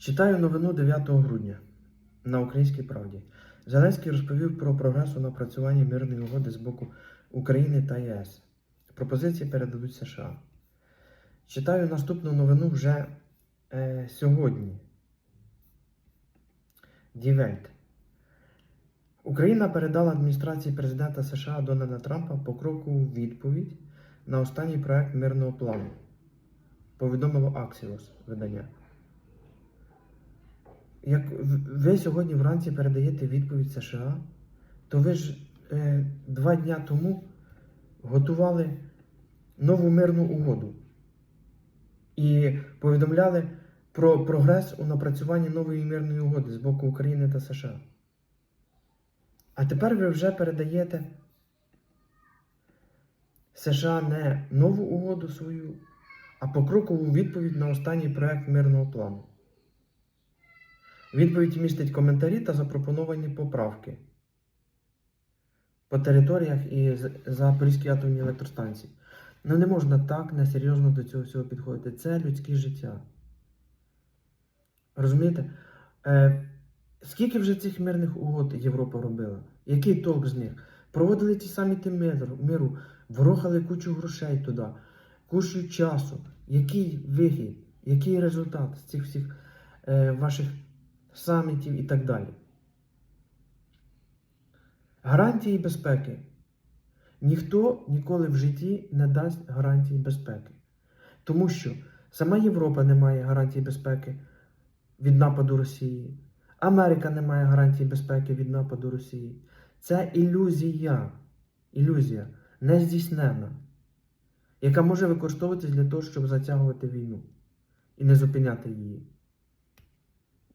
Читаю новину 9 грудня на Українській правді. Зеленський розповів про прогрес у напрацюванні мирної угоди з боку України та ЄС. Пропозиції передадуть США. Читаю наступну новину вже е, сьогодні. Дівельт. Україна передала адміністрації президента США Дональда Трампа покрокову відповідь на останній проект мирного плану. Повідомило Axios видання. Як ви сьогодні вранці передаєте відповідь США, то ви ж е, два дня тому готували нову мирну угоду і повідомляли про прогрес у напрацюванні нової мирної угоди з боку України та США. А тепер ви вже передаєте США не нову угоду свою, а покрокову відповідь на останній проект мирного плану. Відповідь містить коментарі та запропоновані поправки по територіях і Запорізькій атомній електростанції. Ну не можна так несерйозно до цього всього підходити. Це людське життя. Розумієте? Е, скільки вже цих мирних угод Європа робила? Який толк з них? Проводили ті саміти миру, ворохали кучу грошей туди, кучу часу. Який вихід, який результат з цих всіх е, ваших самітів і так далі? Гарантії безпеки. Ніхто ніколи в житті не дасть гарантії безпеки. Тому що сама Європа не має гарантій безпеки від нападу Росії. Америка не має гарантій безпеки від нападу Росії. Це ілюзія, ілюзія нездійснена, яка може використовуватись для того, щоб затягувати війну і не зупиняти її.